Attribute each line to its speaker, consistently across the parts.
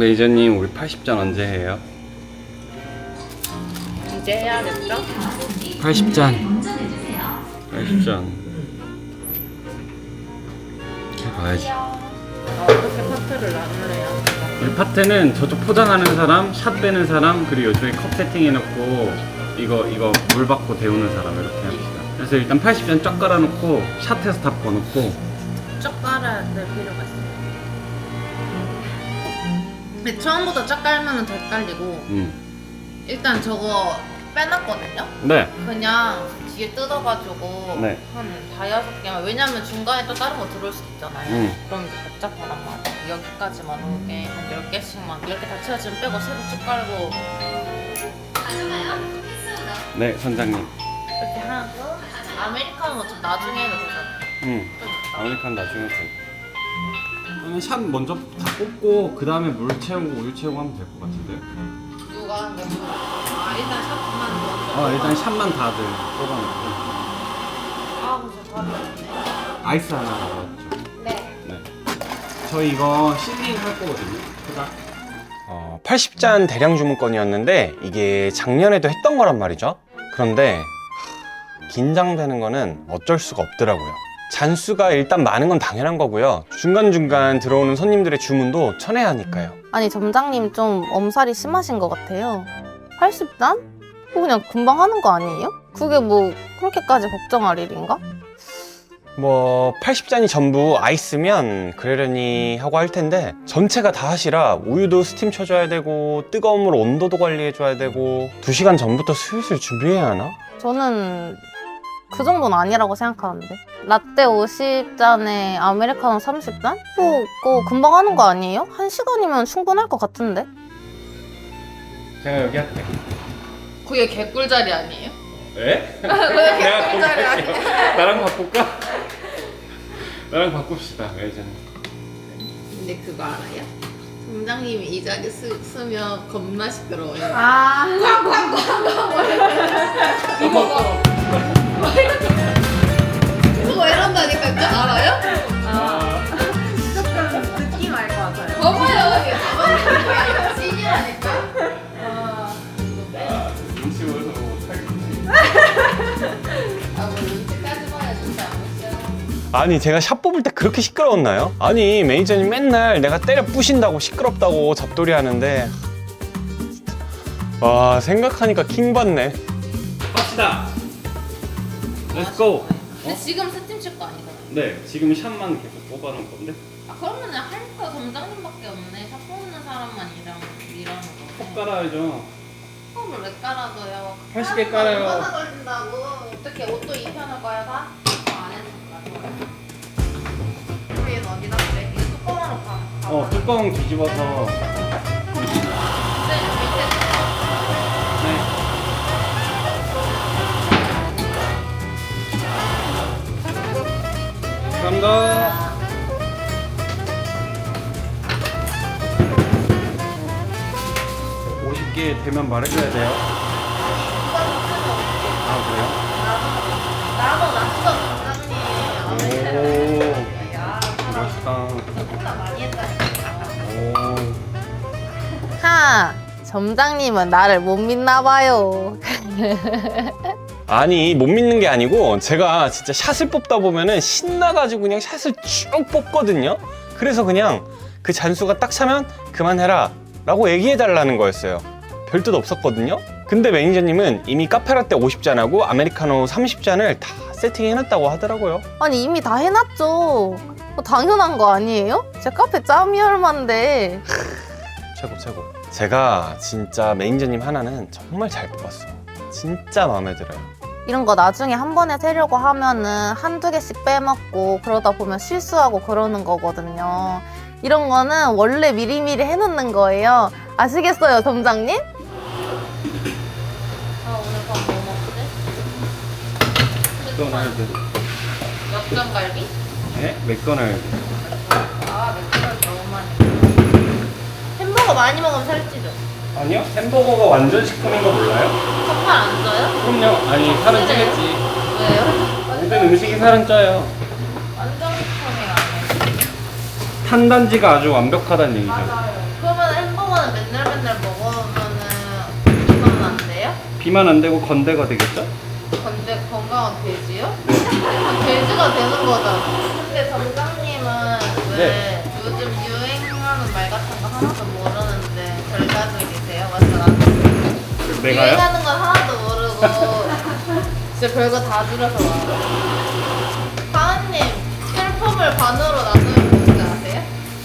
Speaker 1: 메이저님 우리 80잔 언제 해요?
Speaker 2: 이제 해야겠죠?
Speaker 1: 80잔 80잔 해봐야지
Speaker 2: 어떻게 파트를 나눌래요?
Speaker 1: 우리 파트는 저쪽 포장하는 사람, 샷 빼는 사람, 그리고 이쪽에 컵 세팅해놓고 이거 이거 물 받고 데우는 사람 이렇게 합시다. 그래서 일단 80잔 쫙 깔아놓고 샷해서 다 부어놓고
Speaker 2: 쫙 깔아야 될 필요 근데 처음부터 쫙 깔면 더 헷갈리고
Speaker 1: 음.
Speaker 2: 일단 저거 빼놨거든요?
Speaker 1: 네.
Speaker 2: 그냥 뒤에 뜯어가지고
Speaker 1: 네.
Speaker 2: 한 다여섯 개만 왜냐면 중간에 또 다른 거 들어올 수도 있잖아요
Speaker 1: 음.
Speaker 2: 그럼 이제 복잡하단 말이야 여기까지만 오게 한 10개씩만 이렇게 다 채워지면 빼고 새로 쭉 깔고
Speaker 1: 네, 선장님.
Speaker 2: 이렇게 하고 아메리카노 좀 나중에 해도 되잖아요
Speaker 1: 음. 아메리칸 나중에 돼. 그러면 샷 먼저 다 꽂고 그 다음에 물 채우고 우유 채우고 하면 될 것 같은데.
Speaker 2: 누가 한 거죠? 아 일단 샷만 먼저
Speaker 1: 어, 일단 샷만 다들 뽑아놓고
Speaker 2: 아 그래서 답이 없네
Speaker 1: 아이스 하나 넣었죠.
Speaker 2: 네
Speaker 1: 네. 저희 이거 실링 할 거거든요. 크다.
Speaker 3: 어, 80잔 대량 주문건이었는데 이게 작년에도 했던 거란 말이죠. 그런데 하, 긴장되는 거는 어쩔 수가 없더라고요. 잔수가 일단 많은 건 당연한 거고요. 중간중간 들어오는 손님들의 주문도 쳐내야 하니까요.
Speaker 4: 아니 점장님 좀 엄살이 심하신 것 같아요. 80단? 그거 그냥 금방 하는 거 아니에요? 그게 뭐 그렇게까지 걱정할 일인가?
Speaker 3: 뭐 80잔이 전부 아이스면 그러려니 하고 할 텐데 전체가 다 하시라 우유도 스팀 쳐줘야 되고 뜨거운 물 온도도 관리해줘야 되고 2시간 전부터 슬슬 준비해야 하나?
Speaker 4: 저는 그 정도는 아니라고 생각하는데 라떼 50잔에 아메리카노 30잔? 뭐 그거 금방 하는 거 아니에요? 한 시간이면 충분할 것 같은데
Speaker 1: 제가 여기 할게.
Speaker 2: 그게 개꿀 자리 아니에요?
Speaker 1: 에?
Speaker 2: 왜
Speaker 1: 내가.
Speaker 2: 아니에요?
Speaker 1: 나랑 바꿀까? 나랑 바꿉시다, 매니저님.
Speaker 2: 근데 그거 알아요? 점장님이 이 자리 쓰, 쓰면 겁나 시끄러워요
Speaker 4: 아
Speaker 2: 이거 봐 그거 이런다니까 그거 알아요?
Speaker 4: 조금 느낌 알 것 같아요
Speaker 2: 봐봐요 이게 봐봐요 찐이라니까
Speaker 1: 눈치 보여서 못하겠지.
Speaker 2: 아뭐 눈치까지 봐야 진짜 안 웃겨
Speaker 3: 아니 제가 샷 뽑을 때 그렇게 시끄러웠나요? 아니 매니저님 맨날 내가 때려 부신다고 시끄럽다고 잡돌이 하는데 와 생각하니까 킹 받네
Speaker 1: 합시다. Let's go.
Speaker 2: 근데 지금 세팀 칠 거 아니잖아요
Speaker 1: 네, 지금 샷만 계속 뽑아놓은 건데.
Speaker 2: 아 그러면은 할거 점장님밖에 없네 샷 뽑는 사람만 일하는, 일하는 컵거
Speaker 1: 깔아야죠.
Speaker 2: 컵을 왜 깔아줘요
Speaker 1: 80개 깔아요.
Speaker 2: 얼마나 걸린다고 어떻게 옷도 입혀놓을 거야 다? 아, 안 그럼 얘는 어디다 그래? 이거 뚜껑으로 가
Speaker 1: 어, 뚜껑 뒤집어서. 감사합니다. 오십 개 되면 말해줘야 돼요. 아
Speaker 2: 나도 낯선 점장님
Speaker 1: 그래요?
Speaker 2: 오야
Speaker 1: 멋있다.
Speaker 2: 생각보다 많이 했다니까
Speaker 1: 오.
Speaker 4: 하 점장님은 나를 못 믿나 봐요
Speaker 3: 아니 못 믿는 게 아니고 제가 진짜 샷을 뽑다 보면은 신나가지고 그냥 샷을 쭉 뽑거든요. 그래서 그냥 그 잔수가 딱 차면 그만해라 라고 얘기해 달라는 거였어요. 별 뜻 없었거든요. 근데 매니저님은 이미 카페라떼 50잔하고 아메리카노 30잔을 다 세팅해놨다고 하더라고요.
Speaker 4: 아니 이미 다 해놨죠. 뭐 당연한 거 아니에요? 제 카페 짬이 얼만데.
Speaker 3: 최고 최고. 제가 진짜 매니저님 하나는 정말 잘 뽑았어. 진짜 마음에 들어요
Speaker 4: 이런 거 나중에 한 번에 세려고 하면은 한두 개씩 빼먹고 그러다 보면 실수하고 그러는 거거든요. 이런 거는 원래 미리미리 해놓는 거예요. 아시겠어요, 점장님?
Speaker 2: 아 오늘 밥 뭐 먹지?
Speaker 1: 맥도날드.
Speaker 2: 역전갈비?
Speaker 1: 네? 맥도날드.
Speaker 2: 아 맥주를 너무 많이 햄버거 많이 먹으면 살찌죠?
Speaker 1: 아니요? 햄버거가 완전 식품인 거 몰라요?
Speaker 2: 젓갈 안 쪄요?
Speaker 1: 그럼요. 아니 살은 찌겠지.
Speaker 2: 왜요?
Speaker 1: 모든 음식이 살은 쪄요.
Speaker 2: 완전 식품이 아니에요
Speaker 1: 탄단지가 아주 완벽하다는 얘기죠.
Speaker 2: 맞아요 그러면 햄버거 거는 맨날 맨날 먹으면은 비만 안 돼요?
Speaker 1: 비만 안 되고 건대가 되겠죠?
Speaker 2: 근데 건강한 돼지요? 돼지가 되는 거잖아. 근데 점장님은 왜
Speaker 1: 네.
Speaker 2: 요즘 유행하는 말 같은 거 하나도 모르는데? 맞죠?
Speaker 1: 내가요?
Speaker 2: 유행하는 건 하나도 모르고 진짜 별거 다 줄여서 와요. 사은님 슬픔을 반으로 나누면 뭔지 아세요?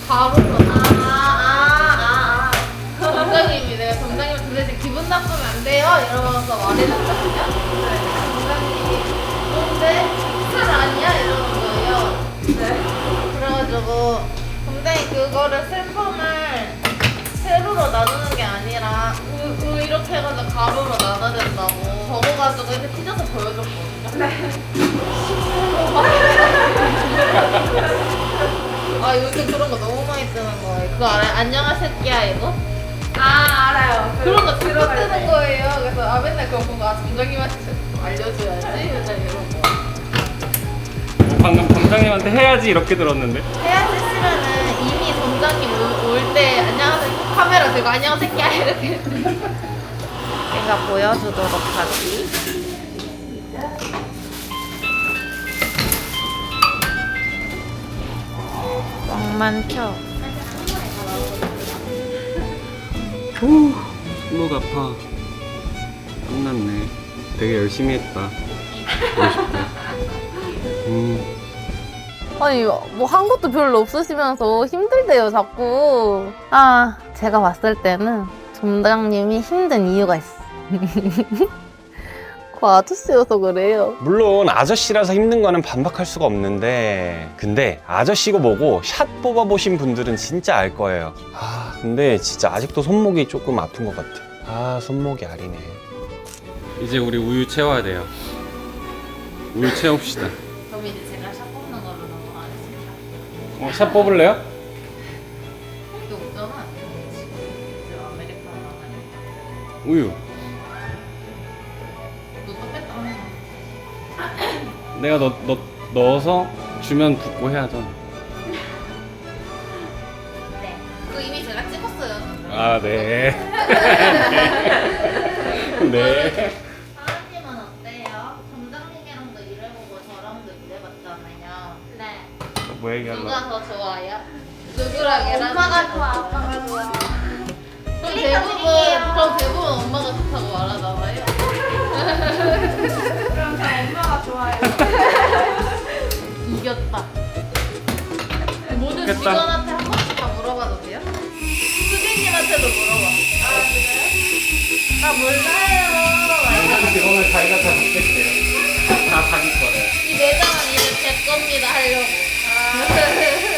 Speaker 2: 가로로 아, 아아아 점장님이 내가 점장님 도대체 기분 나쁘면 안 돼요 이러면서 말해줬거든요. 네, 점장님이 근데 살 아니야 이러는 거예요. 네. 그래가지고 점장이 그거를 슬 가로로 나눠야 된다고 적어가지고 이렇게 찢어서 보여줬거든요. 네. 아 요즘 그런 거 너무 많이 뜨는 거예요. 그거 알아요? 안녕하세끼야 이거? 아 알아요. 그런 거 자꾸 뜨는 거예요. 그래서 아 맨날 그거 보고 아 점장님한테 알려줘야지 맨날 이러고.
Speaker 1: 어, 방금 점장님한테 해야지 이렇게 들었는데.
Speaker 2: 해야지 쓰면은 이미 점장님 올 때 안녕하세요 카메라 들고 안녕하세끼야 이렇게. 제가 보여주도록 하지.
Speaker 4: 멍만 켜.
Speaker 1: 목 아파. 끝났네. 되게 열심히 했다. 50대. 음.
Speaker 4: 아니 뭐 한 것도 별로 없으시면서 힘들대요 자꾸. 아 제가 봤을 때는 점장님이 힘든 이유가 있어. 그 아저씨여서 그래요.
Speaker 3: 물론 아저씨라서 힘든 거는 반박할 수가 없는데 근데 아저씨고 뭐고 샷 뽑아보신 분들은 진짜 알 거예요 아 근데 진짜 아직도 손목이 조금 아픈 것 같아 아 손목이 아리네
Speaker 1: 이제 우리 우유 채워야 돼요. 우유 채웁시다.
Speaker 2: 그럼 이제 제가 샷 뽑는 걸로 넘어가겠습니다.
Speaker 1: 어, 샷 뽑을래요?
Speaker 2: 이게 없잖아. 지금 아메리카노 나가니까.
Speaker 1: 우유. 내가 넣, 넣, 넣어서 주면 붓고 해야죠.
Speaker 2: 네. 그거 이미 제가 찍었어요.
Speaker 1: 아, 네. 네.
Speaker 2: 사장님은 어때요? 점장님이랑도 일해보고 저랑도 일해봤잖아요. 네.
Speaker 1: 뭐 얘기하려고?
Speaker 2: 누가 더 좋아요? 누구랑 일하는 엄마가 좋아, 아빠가 좋아. 그럼 대부분, 그럼 대부분
Speaker 1: 좋겠다.
Speaker 2: 직원한테 한 번씩 다 물어봐도 돼요? 수진님한테도 물어봐. 아, 그래요? 아, 몰라요.
Speaker 1: 오늘 자기가 다 먹겠대요. 다 자기 거래요.
Speaker 2: 이 매장은 이제 제 겁니다 하려고.
Speaker 1: 손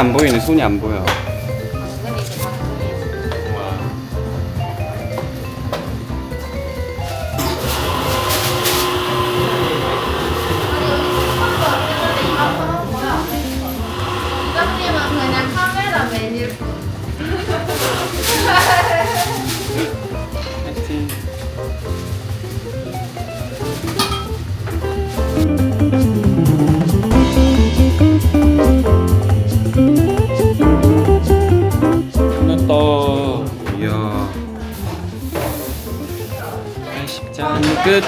Speaker 1: 안 보이네, 손이 안 보여. 80잔 끝.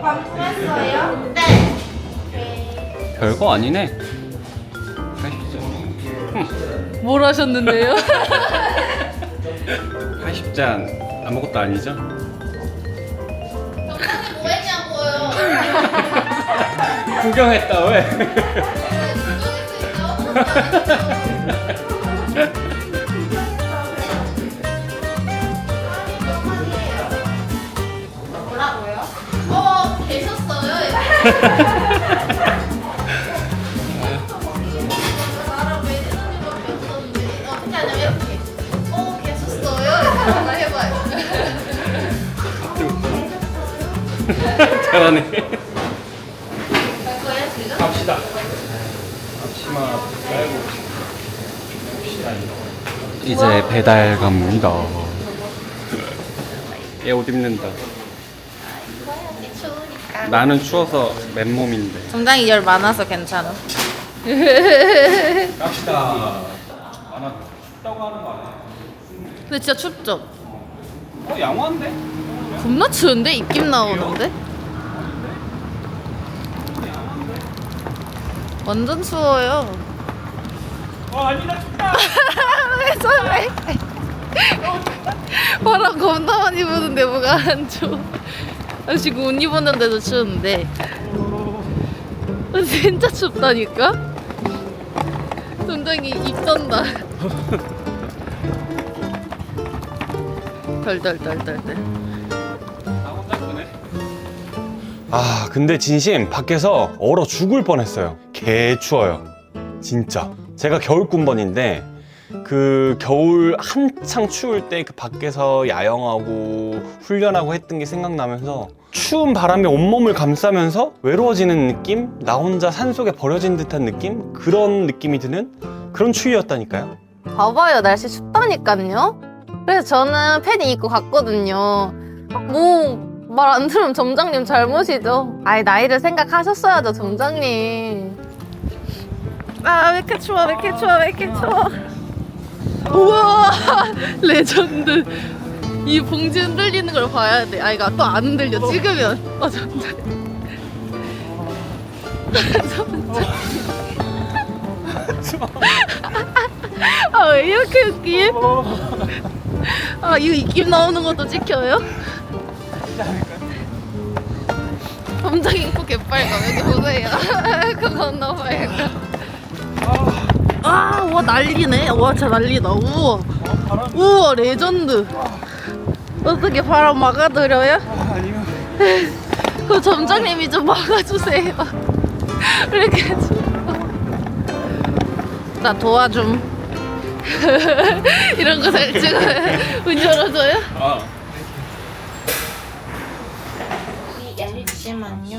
Speaker 2: 반품했어요? 네.
Speaker 1: 별거 아니네. 80잔.
Speaker 4: 뭘 하셨는데요?
Speaker 1: 80잔. 아무것도 아니죠?
Speaker 2: 정상이 뭐 했냐고요.
Speaker 1: 구경했다, 왜?
Speaker 2: 뭐라고요? 잘하네. 갑시다. 앞치마
Speaker 1: 갑시다. 이제 배달 갑니다. 얘 옷 입는다. 나는 추워서 맨몸인데.
Speaker 2: 점장이 열 많아서 괜찮아.
Speaker 1: 갑시다. 아나 춥다고 하는 거 아니야?
Speaker 2: 근데 진짜 춥죠?
Speaker 1: 어 양호한데?
Speaker 2: 겁나 추운데? 입김 나오는데? 완전 추워요.
Speaker 1: 어 아니다 춥다.
Speaker 2: 왜 저래? 바람 겁나 많이 부는데 뭐가 안 추워? 아, 지금 옷 입었는데도 추운데. 아, 진짜 춥다니까? 점장이 입 떤다. 덜덜덜덜덜.
Speaker 1: 나 혼자 끄네.
Speaker 3: 아 근데 진심 밖에서 얼어 죽을 뻔했어요 개 추워요 진짜 제가 겨울 군번인데 그 겨울 한창 추울 때 그 밖에서 야영하고 훈련하고 했던 게 생각나면서 추운 바람에 온몸을 감싸면서 외로워지는 느낌? 나 혼자 산속에 버려진 듯한 느낌? 그런 느낌이 드는 그런 추위였다니까요.
Speaker 2: 봐봐요. 날씨 춥다니까요. 그래서 저는 패딩 입고 갔거든요. 뭐 말 안 들으면 점장님 잘못이죠. 아이 나이를 생각하셨어야죠 점장님. 아 왜 이렇게 추워 왜 이렇게 추워 왜 이렇게 추워 우와 레전드. 이 봉지 흔들리는 걸 봐야 돼 아 이거 또안 흔들려. 찍으면 어 점장 아왜 이렇게 웃기? 아 이거 입김 나오는 것도 찍혀요? 엄청 이쁘 개빨가 여기 보세요. 그거 너무 빨가 아 와 난리네. 와 진짜 난리다. 우와. 우와 레전드. 어떻게 바람 막아드려요? 그 점장님이 좀 막아주세요. 이렇게 나 도와줌. 이런 거 잘 찍어요 문 열어줘요?
Speaker 1: 아.
Speaker 2: 잠시만요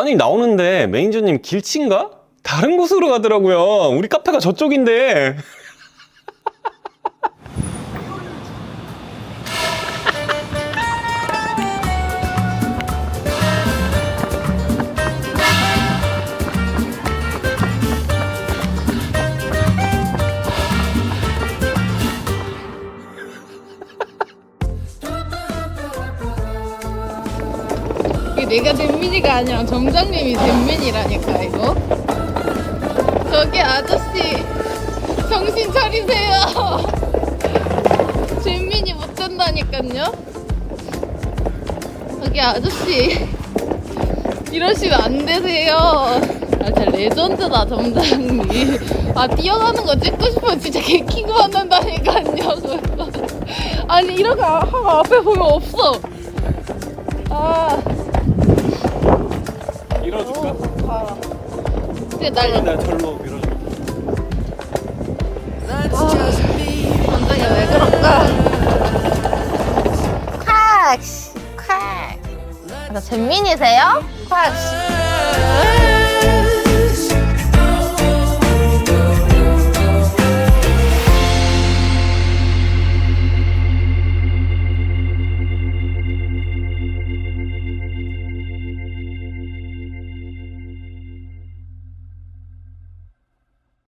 Speaker 3: 아니 나오는데 매니저님 길친가? 다른 곳으로 가더라고요 우리 카페가 저쪽인데
Speaker 5: 댄민이가 아니라 점장님이 댄민이라니까 이거. 저기 아저씨 정신 차리세요. 댄민이 못 된다니까요. 저기 아저씨 이러시면 안 되세요. 아 진짜 레전드다 점장님. 아 뛰어가는 거 찍고 싶으면 진짜 받는다니까요 그거. 아니 이렇게 아- 하고 앞에 보면 없어. 아
Speaker 1: 밀어줄까?
Speaker 5: 근데 날
Speaker 1: 내가 절로 밀어줄게.
Speaker 5: 완전히 왜 그럴까?
Speaker 2: 콱! 콱! 나 잼민이세요? 콱!